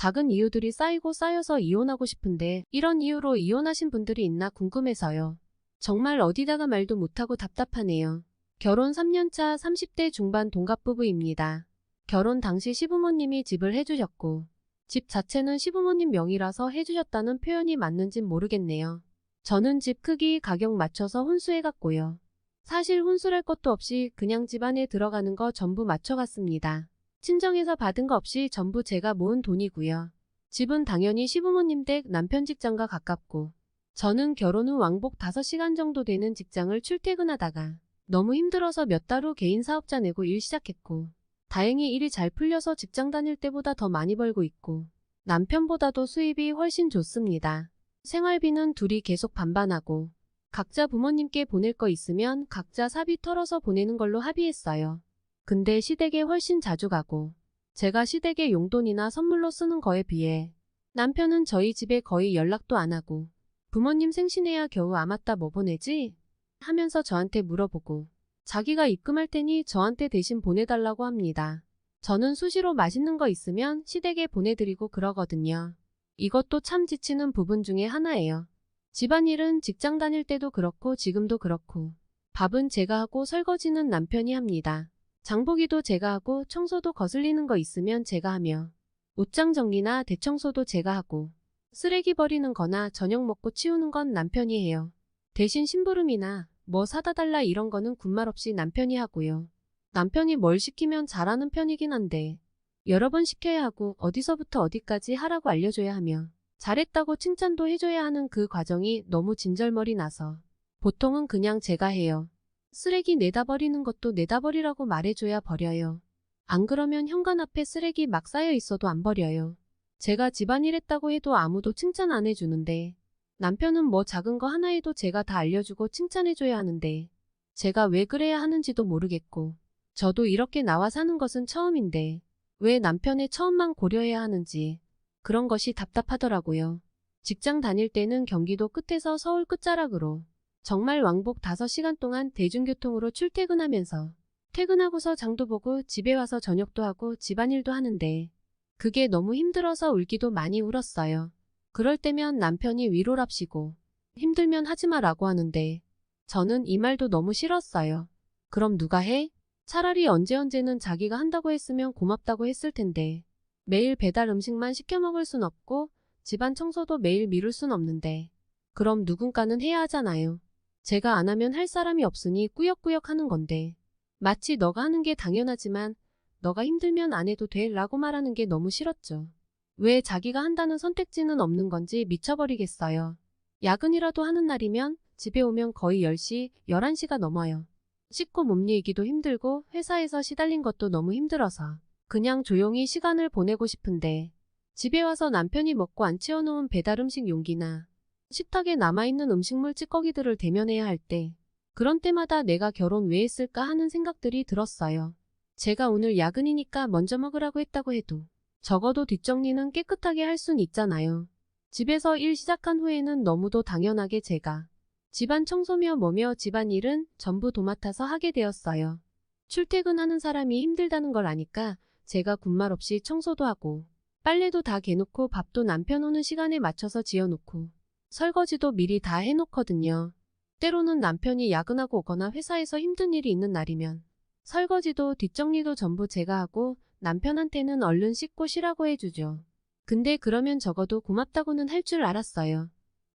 작은 이유들이 쌓이고 쌓여서 이혼하고 싶은데 이런 이유로 이혼하신 분들이 있나 궁금해서요. 정말 어디다가 말도 못하고 답답하네요. 결혼 3년차 30대 중반 동갑부부입니다. 결혼 당시 시부모님이 집을 해주셨고 집 자체는 시부모님 명의라서 해주셨다는 표현이 맞는진 모르겠네요. 저는 집 크기 가격 맞춰서 혼수해갔고요. 사실 혼술할 것도 없이 그냥 집 안에 들어가는 거 전부 맞춰갔습니다. 친정에서 받은 거 없이 전부 제가 모은 돈이고요. 집은 당연히 시부모님 댁 남편 직장과 가깝고 저는 결혼 후 왕복 5시간 정도 되는 직장을 출퇴근하다가 너무 힘들어서 몇 달 후 개인 사업자 내고 일 시작했고 다행히 일이 잘 풀려서 직장 다닐 때보다 더 많이 벌고 있고 남편보다도 수입이 훨씬 좋습니다. 생활비는 둘이 계속 반반하고 각자 부모님께 보낼 거 있으면 각자 사비 털어서 보내는 걸로 합의했어요. 근데 시댁에 훨씬 자주 가고 제가 시댁에 용돈이나 선물로 쓰는 거에 비해 남편은 저희 집에 거의 연락도 안 하고 부모님 생신에야 겨우 아맞다 뭐 보내지? 하면서 저한테 물어보고 자기가 입금할 테니 저한테 대신 보내달라고 합니다. 저는 수시로 맛있는 거 있으면 시댁에 보내드리고 그러거든요. 이것도 참 지치는 부분 중에 하나예요. 집안일은 직장 다닐 때도 그렇고 지금도 그렇고 밥은 제가 하고 설거지는 남편이 합니다. 장보기도 제가 하고 청소도 거슬리는 거 있으면 제가 하며 옷장 정리나 대청소도 제가 하고 쓰레기 버리는 거나 저녁 먹고 치우는 건 남편이 해요. 대신 심부름이나 뭐 사다 달라 이런 거는 군말 없이 남편이 하고요. 남편이 뭘 시키면 잘하는 편이긴 한데 여러 번 시켜야 하고 어디서부터 어디까지 하라고 알려줘야 하며 잘했다고 칭찬도 해줘야 하는 그 과정이 너무 진절머리 나서 보통은 그냥 제가 해요. 쓰레기 내다 버리는 것도 내다 버리라고 말해줘야 버려요. 안 그러면 현관 앞에 쓰레기 막 쌓여 있어도 안 버려요. 제가 집안일 했다고 해도 아무도 칭찬 안 해주는데 남편은 뭐 작은 거 하나에도 제가 다 알려주고 칭찬해줘야 하는데 제가 왜 그래야 하는지도 모르겠고 저도 이렇게 나와 사는 것은 처음인데 왜 남편의 처음만 고려해야 하는지 그런 것이 답답하더라고요. 직장 다닐 때는 경기도 끝에서 서울 끝자락으로 정말 왕복 5시간 동안 대중교통으로 출퇴근하면서 퇴근하고서 장도 보고 집에 와서 저녁도 하고 집안일도 하는데 그게 너무 힘들어서 울기도 많이 울었어요. 그럴 때면 남편이 위로랍시고 힘들면 하지마라고 하는데 저는 이 말도 너무 싫었어요. 그럼 누가 해? 차라리 언제 언제는 자기가 한다고 했으면 고맙다고 했을 텐데 매일 배달 음식만 시켜 먹을 순 없고 집안 청소도 매일 미룰 순 없는데 그럼 누군가는 해야 하잖아요. 제가 안 하면 할 사람이 없으니 꾸역꾸역 하는 건데 마치 너가 하는 게 당연하지만 너가 힘들면 안 해도 돼 라고 말하는 게 너무 싫었죠. 왜 자기가 한다는 선택지는 없는 건지 미쳐버리겠어요. 야근이라도 하는 날이면 집에 오면 거의 10시, 11시가 넘어요. 씻고 몸 일기도 힘들고 회사에서 시달린 것도 너무 힘들어서 그냥 조용히 시간을 보내고 싶은데 집에 와서 남편이 먹고 안 채워놓은 배달음식 용기나 식탁에 남아있는 음식물 찌꺼기들을 대면해야 할 때 그런 때마다 내가 결혼 왜 했을까 하는 생각들이 들었어요. 제가 오늘 야근이니까 먼저 먹으라고 했다고 해도 적어도 뒷정리는 깨끗하게 할 순 있잖아요. 집에서 일 시작한 후에는 너무도 당연하게 제가 집안 청소며 뭐며 집안 일은 전부 도맡아서 하게 되었어요. 출퇴근하는 사람이 힘들다는 걸 아니까 제가 군말 없이 청소도 하고 빨래도 다 개놓고 밥도 남편 오는 시간에 맞춰서 지어놓고 설거지도 미리 다 해놓거든요. 때로는 남편이 야근하고 오거나 회사에서 힘든 일이 있는 날이면 설거지도 뒷정리도 전부 제가 하고 남편한테는 얼른 씻고 쉬라고 해주죠. 근데 그러면 적어도 고맙다고는 할 줄 알았어요.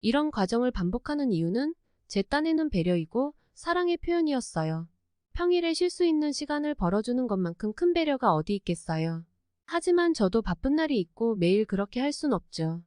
이런 과정을 반복하는 이유는 제 딴에는 배려이고 사랑의 표현이었어요. 평일에 쉴 수 있는 시간을 벌어주는 것만큼 큰 배려가 어디 있겠어요. 하지만 저도 바쁜 날이 있고 매일 그렇게 할 순 없죠.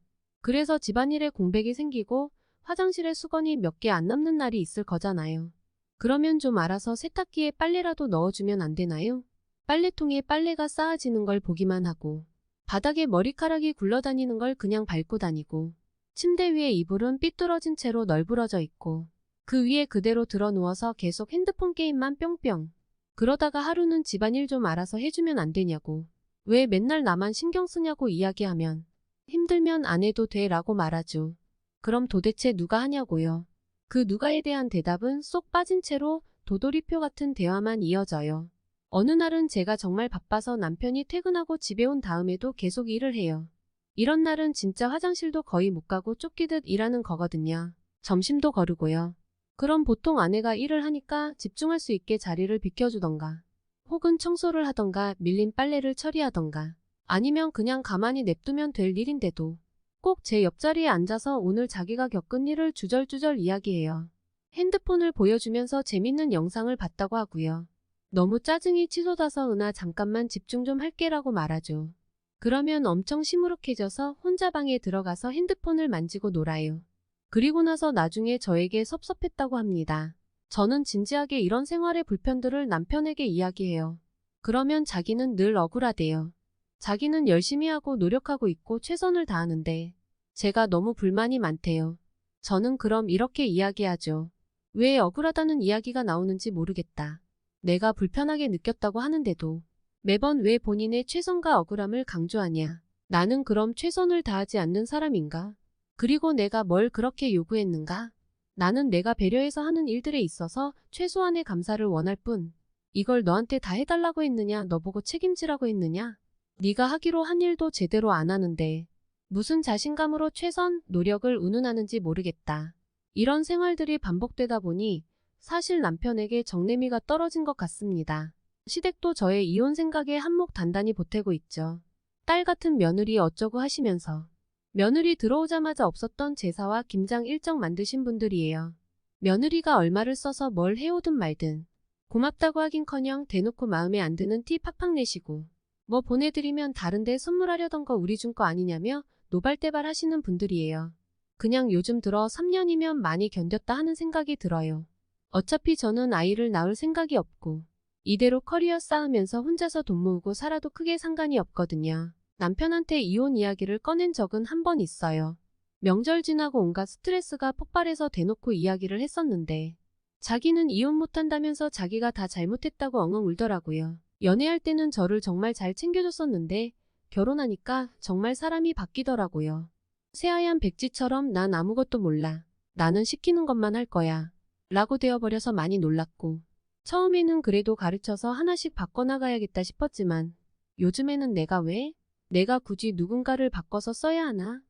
그래서 집안일에 공백이 생기고 화장실에 수건이 몇 개 안 남는 날이 있을 거잖아요. 그러면 좀 알아서 세탁기에 빨래라도 넣어주면 안 되나요? 빨래통에 빨래가 쌓아지는 걸 보기만 하고 바닥에 머리카락이 굴러다니는 걸 그냥 밟고 다니고 침대 위에 이불은 삐뚤어진 채로 널브러져 있고 그 위에 그대로 들어 누워서 계속 핸드폰 게임만 뿅뿅 그러다가 하루는 집안일 좀 알아서 해주면 안 되냐고 왜 맨날 나만 신경 쓰냐고 이야기하면 힘들면 안 해도 돼 라고 말하죠. 그럼 도대체 누가 하냐고요. 그 누가에 대한 대답은 쏙 빠진 채로 도돌이표 같은 대화만 이어져요. 어느 날은 제가 정말 바빠서 남편이 퇴근하고 집에 온 다음에도 계속 일을 해요. 이런 날은 진짜 화장실도 거의 못 가고 쫓기듯 일하는 거거든요. 점심도 거르고요. 그럼 보통 아내가 일을 하니까 집중할 수 있게 자리를 비켜주던가, 혹은 청소를 하던가 밀린 빨래를 처리하던가, 아니면 그냥 가만히 냅두면 될 일인데도 꼭 제 옆자리에 앉아서 오늘 자기가 겪은 일을 주절주절 이야기해요. 핸드폰을 보여주면서 재밌는 영상을 봤다고 하고요. 너무 짜증이 치솟아서 은하 잠깐만 집중 좀 할게라고 말하죠. 그러면 엄청 시무룩해져서 혼자 방에 들어가서 핸드폰을 만지고 놀아요. 그리고 나서 나중에 저에게 섭섭했다고 합니다. 저는 진지하게 이런 생활의 불편들을 남편에게 이야기해요. 그러면 자기는 늘 억울하대요. 자기는 열심히 하고 노력하고 있고 최선을 다하는데 제가 너무 불만이 많대요. 저는 그럼 이렇게 이야기하죠. 왜 억울하다는 이야기가 나오는지 모르겠다. 내가 불편하게 느꼈다고 하는데도 매번 왜 본인의 최선과 억울함을 강조하냐. 나는 그럼 최선을 다하지 않는 사람인가? 그리고 내가 뭘 그렇게 요구했는가? 나는 내가 배려해서 하는 일들에 있어서 최소한의 감사를 원할 뿐. 이걸 너한테 다 해달라고 했느냐? 너보고 책임지라고 했느냐? 네가 하기로 한 일도 제대로 안 하는데 무슨 자신감으로 최선, 노력을 운운하는지 모르겠다. 이런 생활들이 반복되다 보니 사실 남편에게 정내미가 떨어진 것 같습니다. 시댁도 저의 이혼 생각에 한몫 단단히 보태고 있죠. 딸 같은 며느리 어쩌고 하시면서 며느리 들어오자마자 없었던 제사와 김장 일정 만드신 분들이에요. 며느리가 얼마를 써서 뭘 해오든 말든 고맙다고 하긴커녕 대놓고 마음에 안 드는 티 팍팍 내시고 뭐 보내드리면 다른데 선물하려던 거 우리 준 거 아니냐며 노발대발 하시는 분들이에요. 그냥 요즘 들어 3년이면 많이 견뎠다 하는 생각이 들어요. 어차피 저는 아이를 낳을 생각이 없고 이대로 커리어 쌓으면서 혼자서 돈 모으고 살아도 크게 상관이 없거든요. 남편한테 이혼 이야기를 꺼낸 적은 한 번 있어요. 명절 지나고 온갖 스트레스가 폭발해서 대놓고 이야기를 했었는데 자기는 이혼 못한다면서 자기가 다 잘못했다고 엉엉 울더라고요. 연애할 때는 저를 정말 잘 챙겨줬었는데 결혼하니까 정말 사람이 바뀌더라고요. 새하얀 백지처럼 난 아무것도 몰라. 나는 시키는 것만 할 거야. 라고 되어버려서 많이 놀랐고 처음에는 그래도 가르쳐서 하나씩 바꿔나가야겠다 싶었지만 요즘에는 내가 왜? 내가 굳이 누군가를 바꿔서 써야 하나?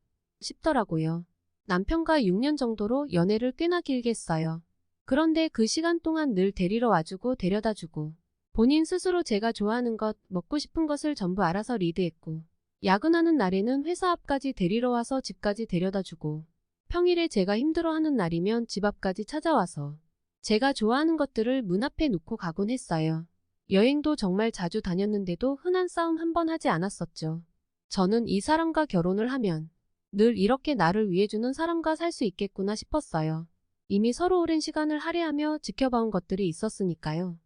싶더라고요. 남편과 6년 정도로 연애를 꽤나 길게 했어요. 그런데 그 시간 동안 늘 데리러 와주고 데려다주고 본인 스스로 제가 좋아하는 것, 먹고 싶은 것을 전부 알아서 리드했고 야근하는 날에는 회사 앞까지 데리러 와서 집까지 데려다주고 평일에 제가 힘들어하는 날이면 집 앞까지 찾아와서 제가 좋아하는 것들을 문 앞에 놓고 가곤 했어요. 여행도 정말 자주 다녔는데도 흔한 싸움 한 번 하지 않았었죠. 저는 이 사람과 결혼을 하면 늘 이렇게 나를 위해주는 사람과 살 수 있겠구나 싶었어요. 이미 서로 오랜 시간을 할애하며 지켜봐온 것들이 있었으니까요.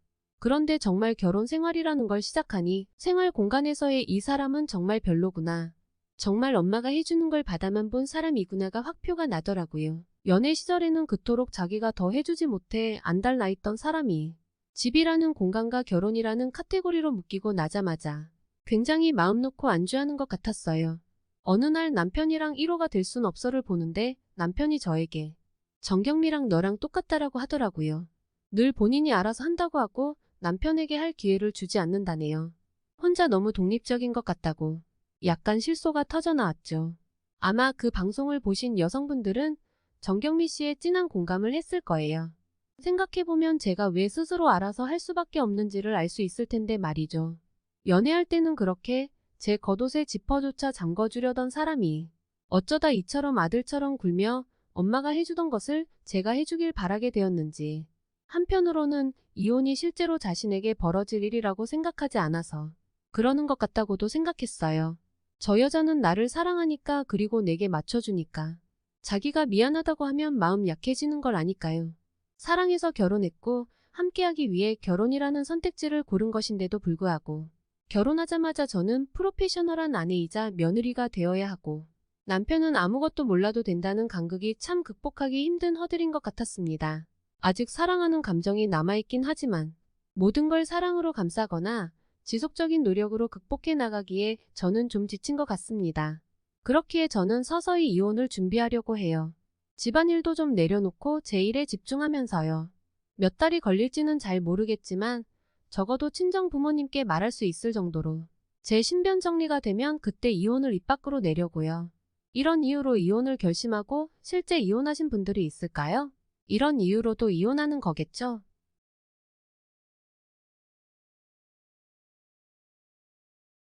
그런데 정말 결혼 생활이라는 걸 시작하니 생활 공간에서의 이 사람은 정말 별로구나. 정말 엄마가 해주는 걸 받아만 본 사람이구나가 확표가 나더라고요. 연애 시절에는 그토록 자기가 더 해주지 못해 안달나 있던 사람이 집이라는 공간과 결혼이라는 카테고리로 묶이고 나자마자 굉장히 마음 놓고 안주하는 것 같았어요. 어느 날 남편이랑 1호가 될 순 없어를 보는데 남편이 저에게 정경미랑 너랑 똑같다라고 하더라고요. 늘 본인이 알아서 한다고 하고 남편에게 할 기회를 주지 않는다네요. 혼자 너무 독립적인 것 같다고 약간 실소가 터져 나왔죠. 아마 그 방송을 보신 여성분들은 정경미 씨의 진한 공감을 했을 거예요. 생각해보면 제가 왜 스스로 알아서 할 수밖에 없는지를 알 수 있을 텐데 말이죠. 연애할 때는 그렇게 제 겉옷에 지퍼조차 잠궈주려던 사람이 어쩌다 이처럼 아들처럼 굴며 엄마가 해주던 것을 제가 해주길 바라게 되었는지 한편으로는 이혼이 실제로 자신에게 벌어질 일이라고 생각하지 않아서 그러는 것 같다고도 생각했어요. 저 여자는 나를 사랑하니까 그리고 내게 맞춰주니까 자기가 미안하다고 하면 마음 약해지는 걸 아니까요. 사랑해서 결혼했고 함께하기 위해 결혼이라는 선택지를 고른 것인데도 불구하고 결혼하자마자 저는 프로페셔널한 아내이자 며느리가 되어야 하고 남편은 아무것도 몰라도 된다는 간극이 참 극복하기 힘든 허들인 것 같았습니다. 아직 사랑하는 감정이 남아있긴 하지만 모든 걸 사랑으로 감싸거나 지속적인 노력으로 극복해 나가기에 저는 좀 지친 것 같습니다. 그렇기에 저는 서서히 이혼을 준비하려고 해요. 집안일도 좀 내려놓고 제 일에 집중하면서요. 몇 달이 걸릴지는 잘 모르겠지만 적어도 친정 부모님께 말할 수 있을 정도로 제 신변 정리가 되면 그때 이혼을 입 밖으로 내려고요. 이런 이유로 이혼을 결심하고 실제 이혼하신 분들이 있을까요? 이런 이유로도 이혼하는 거겠죠?